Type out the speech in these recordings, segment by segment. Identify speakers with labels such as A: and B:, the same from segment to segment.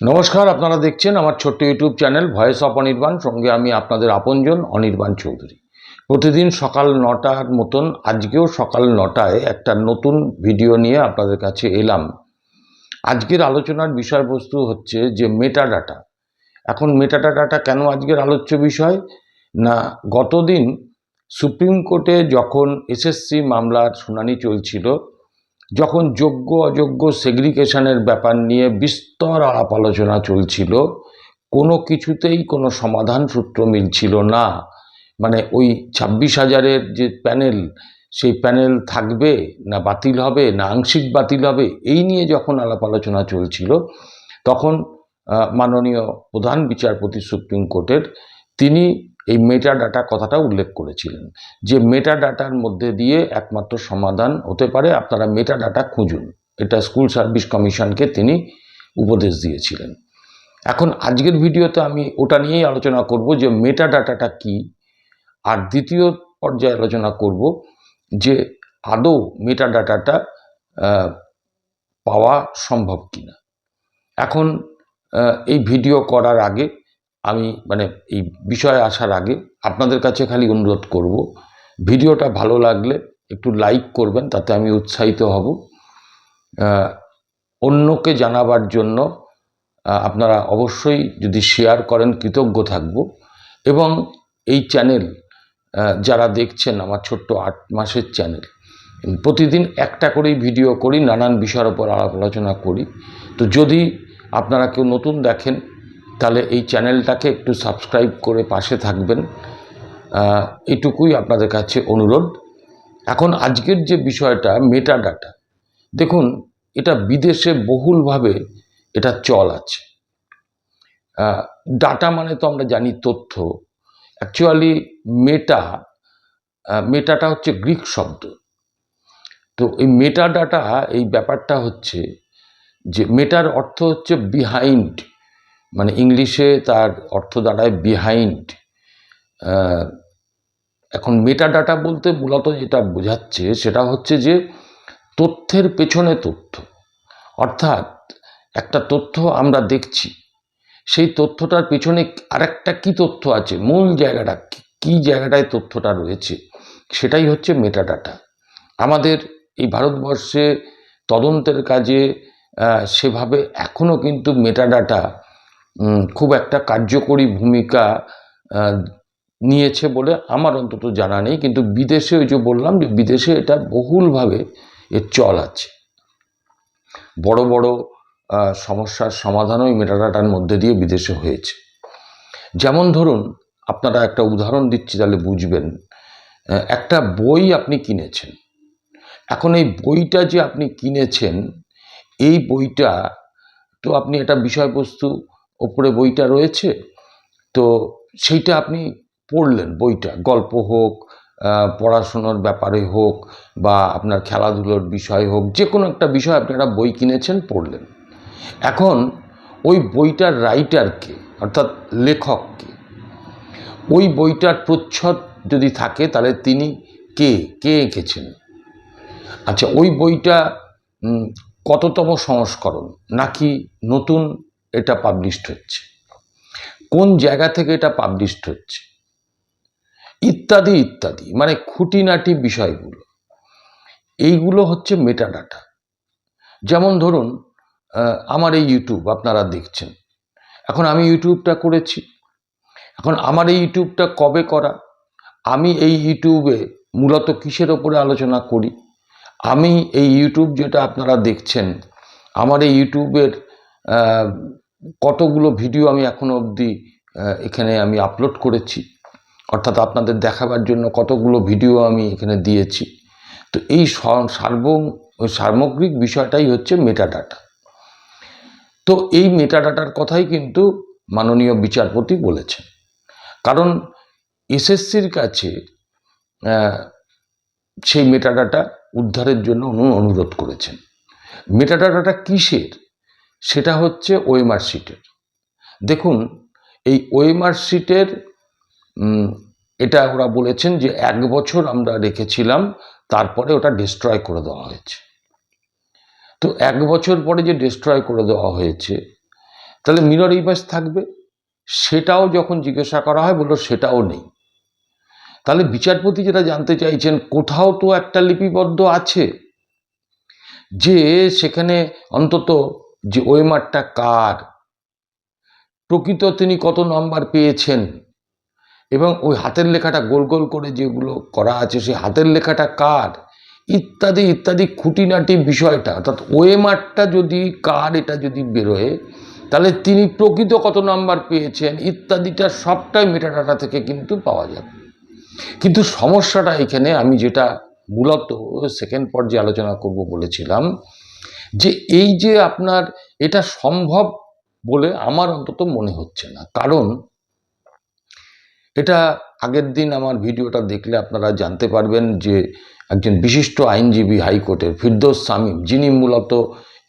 A: নমস্কার, আপনারা দেখছেন আমার ছোট্ট YouTube channel voice of Anirban. সঙ্গে আমি আপনাদের আপনজন, অনির্বাণ চৌধুরী। প্রতিদিন সকাল নটার মতন, আজকেও সকাল নটায় একটা নতুন ভিডিও নিয়ে আপনাদের কাছে এলাম। আজকের আলোচনার বিষয়বস্তু হচ্ছে যে মেটা ডাটা এখন মেটা ডাটাটা কেন আজকের আলোচ্য বিষয়? না, গতদিন সুপ্রিম কোর্টে যখন এসএসসি মামলার শুনানি চলছিল যখন যোগ্য অযোগ্য সেগ্রিগেশনের ব্যাপার নিয়ে বিস্তর আলাপ আলোচনা চলছিল, কোনো কিছুতেই কোনো সমাধান সূত্র মিলছিল না। মানে ওই ছাব্বিশ হাজারের যে প্যানেল, সেই প্যানেল থাকবে না বাতিল হবে, না আংশিক বাতিল হবে, এই নিয়ে যখন আলাপ আলোচনা চলছিল, তখন মাননীয় প্রধান বিচারপতি সুপ্রিম কোর্টের, তিনি এই মেটা ডাটা কথাটা উল্লেখ করেছিলেন যে মেটা ডাটার মধ্যে দিয়ে একমাত্র সমাধান হতে পারে আপনারা মেটা ডাটা খুঁজুন। এটা স্কুল সার্ভিস কমিশনকে তিনি উপদেশ দিয়েছিলেন। এখন আজকের ভিডিওতে আমি ওটা নিয়েই আলোচনা করব যে মেটা ডাটাটা কি। আর দ্বিতীয় পর্যায়ে আলোচনা করব যে আদৌ মেটা ডাটাটা পাওয়া সম্ভব কিনা। এখন এই ভিডিও করার আগে আমি মানে এই বিষয়ে আসার আগে আপনাদের কাছে খালি অনুরোধ করব, ভিডিওটা ভালো লাগলে একটু লাইক করবেন, তাতে আমি উৎসাহিত হব। অন্যকে জানাবার জন্য আপনারা অবশ্যই যদি শেয়ার করেন, কৃতজ্ঞ থাকব। এবং এই চ্যানেল যারা দেখছেন, আমার ছোট্ট আট মাসের চ্যানেল প্রতিদিন একটা করেই ভিডিও করি, নানান বিষয়ের ওপর আলাপ আলোচনা করি। তো যদি আপনারা কেউ নতুন দেখেন তাহলে এই চ্যানেলটাকে একটু সাবস্ক্রাইব করে পাশে থাকবেন। এটুকুই আপনাদের কাছে অনুরোধ। এখন আজকের যে বিষয়টা মেটা ডাটা দেখুন, এটা বিদেশে বহুলভাবে এটা চল আছে। ডাটা মানে তো আমরা জানি তথ্য। অ্যাকচুয়ালি মেটা মেটাটা হচ্ছে গ্রিক শব্দ। তো এই মেটা ডাটা এই ব্যাপারটা হচ্ছে যে মেটার অর্থ হচ্ছে বিহাইন্ড মানে ইংলিশে তার অর্থ দাঁড়ায় বিহাইন্ড এখন মেটা ডাটা বলতে মূলত যেটা বোঝাচ্ছে সেটা হচ্ছে যে তথ্যের পেছনে তথ্য। অর্থাৎ একটা তথ্য আমরা দেখছি, সেই তথ্যটার পেছনে আরেকটা কি তথ্য আছে, মূল জায়গাটা কি- জায়গাটায় তথ্যটা রয়েছে, সেটাই হচ্ছে মেটা ডাটা আমাদের এই ভারতবর্ষে তদন্তের কাজে সেভাবে এখনও কিন্তু মেটা ডাটা খুব একটা কার্যকরী ভূমিকা নিয়েছে বলে আমার অন্তত জানা নেই। কিন্তু বিদেশে ওই যে বললাম যে বিদেশে এটা বহুলভাবে এর চল আছে। বড় বড় সমস্যার সমাধানও এই মেটাডাটার মধ্যে দিয়ে বিদেশে হয়েছে। যেমন ধরুন, আপনারা একটা উদাহরণ দিচ্ছি তাহলে বুঝবেন। একটা বই আপনি কিনেছেন। এখন এই বইটা যে আপনি কিনেছেন, এই বইটা তো আপনি এটা বিষয়বস্তু ওপরে বইটা রয়েছে, তো সেইটা আপনি পড়লেন বইটা, গল্প হোক পড়াশুনোর ব্যাপারে হোক বা আপনার খেলাধুলোর বিষয় হোক, যে কোনো একটা বিষয় আপনি একটা বই কিনেছেন, পড়লেন। এখন ওই বইটার রাইটারকে, অর্থাৎ লেখককে, ওই বইটার প্রচ্ছদ যদি থাকে, তাহলে তিনি কে কে এঁকেছেন? আচ্ছা ওই বইটা কততম সংস্করণ? নাকি নতুন এটা পাবলিশড হচ্ছে। কোন জায়গা থেকে এটা পাবলিশড হচ্ছে? ইত্যাদি ইত্যাদি মানে খুঁটিনাটি বিষয়গুলো। এইগুলো হচ্ছে মেটাডাটা যেমন ধরুন আমার এই ইউটিউব আপনারা দেখছেন। এখন আমি ইউটিউবটা করেছি। এখন আমার এই ইউটিউবটা কবে করা? আমি এই ইউটিউবে মূলত কিসের ওপরে আলোচনা করি? আমি এই ইউটিউব যেটা আপনারা দেখছেন, আমার এই ইউটিউবের কতগুলো ভিডিও আমি এখনও অবধি এখানে আমি আপলোড করেছি। অর্থাৎ আপনাদের দেখাবার জন্য কতগুলো ভিডিও আমি এখানে দিয়েছি। তো এই সার্ব সামগ্রিক বিষয়টাই হচ্ছে মেটাডাটা তো এই মেটাডাটার কথাই কিন্তু মাননীয় বিচারপতি বলেছেন। কারণ এসএসসির কাছে সেই মেটাডাটা উদ্ধারের জন্য অনুরোধ করেছেন। মেটাডাটাটা কিসের? সেটা হচ্ছে ওয়েমার শিটের। দেখুন, এই ওয়েমার শিটের এটা ওরা বলেছেন যে এক বছর আমরা রেখেছিলাম, তারপরে ওটা ডিস্ট্রয় করে দেওয়া হয়েছে। তো এক বছর পরে যে ডিস্ট্রয় করে দেওয়া হয়েছে, তাহলে মিরর ইমেজ থাকবে? সেটাও যখন জিজ্ঞাসা করা হয়, বলল সেটাও নেই। তাহলে বিচারপতি যেটা জানতে চাইছেন, কোথাও তো একটা লিপিবদ্ধ আছে যে সেখানে অন্তত যে ওয়েমারটা কার? প্রকৃত তিনি কত নম্বর পেয়েছেন? এবং ওই হাতের লেখাটা গোল গোল করে যেগুলো করা আছে, সেই হাতের লেখাটা কার? ইত্যাদি ইত্যাদি খুঁটিনাটি বিষয়টা। অর্থাৎ ওয়েমারটা যদি কার, এটা যদি বেরোয়, তাহলে তিনি প্রকৃত কত নাম্বার পেয়েছেন? ইত্যাদিটা সবটাই মেটাডাটা থেকে কিন্তু পাওয়া যাবে। কিন্তু সমস্যাটা এখানে আমি যেটা মূলত সেকেন্ড পর্যায়ে আলোচনা করব বলেছিলাম যে এই যে আপনার এটা সম্ভব বলে আমার অন্তত মনে হচ্ছে না। কারণ এটা আগের দিন আমার ভিডিওটা দেখলে আপনারা জানতে পারবেন যে একজন বিশিষ্ট আইনজীবী হাইকোর্টের ফিরদৌস সামিম যিনি মূলত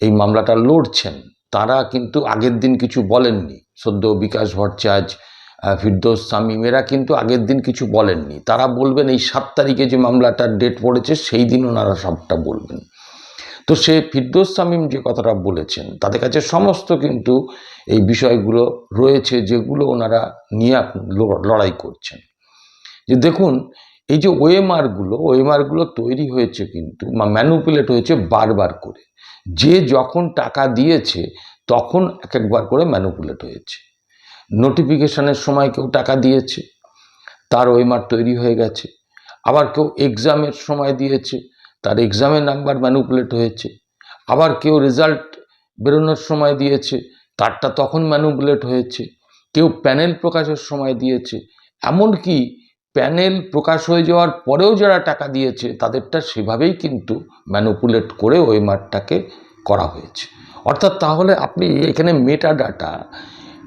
A: এই মামলাটা লড়ছেন, তারা কিন্তু আগের দিন কিছু বলেননি। সদ্য বিকাশ ভট্টাচার্য ফিরদৌস সামিম এরা কিন্তু আগের দিন কিছু বলেননি। তারা বলবেন এই সাত তারিখে যে মামলাটার ডেট পড়েছে, সেই দিন ওনারা সবটা বলবেন। তো সে ফিরদোস সামিম যে কথাটা বলেছেন, তাদের কাছে সমস্ত কিন্তু এই বিষয়গুলো রয়েছে যেগুলো ওনারা নিয়ে লড়াই করছেন। যে দেখুন, এই যে ওএমআরগুলো ওএমআরগুলো তৈরি হয়েছে কিন্তু বা ম্যানুপুলেট হয়েছে বারবার করে। যে যখন টাকা দিয়েছে, তখন এক একবার করে ম্যানুপুলেট হয়েছে। নোটিফিকেশানের সময় কেউ টাকা দিয়েছে, তার ওয়েমার তৈরি হয়ে গেছে। আবার কেউ এক্সামের সময় দিয়েছে তার এক্সামের নাম্বার ম্যানুপুলেট হয়েছে। আবার কেউ রেজাল্ট বেরোনোর সময় দিয়েছে, তারটা তখন ম্যানুপুলেট হয়েছে। কেউ প্যানেল প্রকাশের সময় দিয়েছে। এমনকি প্যানেল প্রকাশ হয়ে যাওয়ার পরেও যারা টাকা দিয়েছে, তাদেরটা সেভাবেই কিন্তু ম্যানুপুলেট করে ওই মাঠটাকে করা হয়েছে। অর্থাৎ তাহলে আপনি এখানে মেটা ডাটা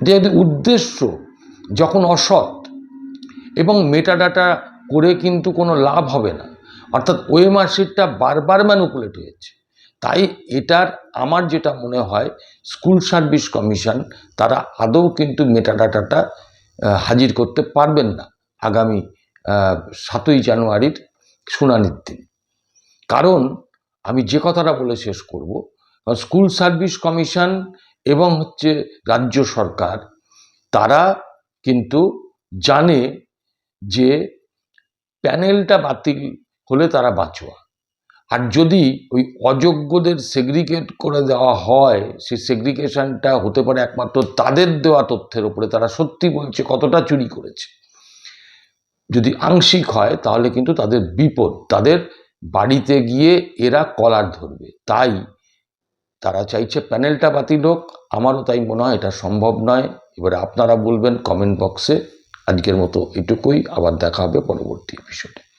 A: যে উদ্দেশ্য, যখন অসৎ এবং মেটা ডাটা করে কিন্তু কোনো লাভ হবে না। অর্থাৎ ওএমআর শিটটা বারবার ম্যানুপুলেট হয়েছে। তাই এটার আমার যেটা মনে হয়, স্কুল সার্ভিস কমিশন তারা আদৌ কিন্তু মেটাডাটাটা হাজির করতে পারবেন না আগামী সাতই জানুয়ারির শুনানির দিন। কারণ আমি যে কথাটা বলে শেষ করব, স্কুল সার্ভিস কমিশন এবং হচ্ছে রাজ্য সরকার তারা কিন্তু জানে যে প্যানেলটা বাতিল হলে তারা বাঁচোয়া। আর যদি ওই অযোগ্যদের সেগ্রিগেট করে দেওয়া হয়, সেই সেগ্রিগেশনটা হতে পারে একমাত্র তাদের দেওয়া তথ্যের উপরে তারা সত্যি বলছে কতটা চুরি করেছে। যদি আংশিক হয়, তাহলে কিন্তু তাদের বিপদ। তাদের বাড়িতে গিয়ে এরা কলার ধরবে। তাই তারা চাইছে প্যানেলটা বাতিল হোক। আমারও তাই মনে হয়, এটা সম্ভব নয়। এবারে আপনারা বলবেন কমেন্ট বক্সে। আজকের মতো এটুকুই। আবার দেখা হবে পরবর্তী এপিসোডে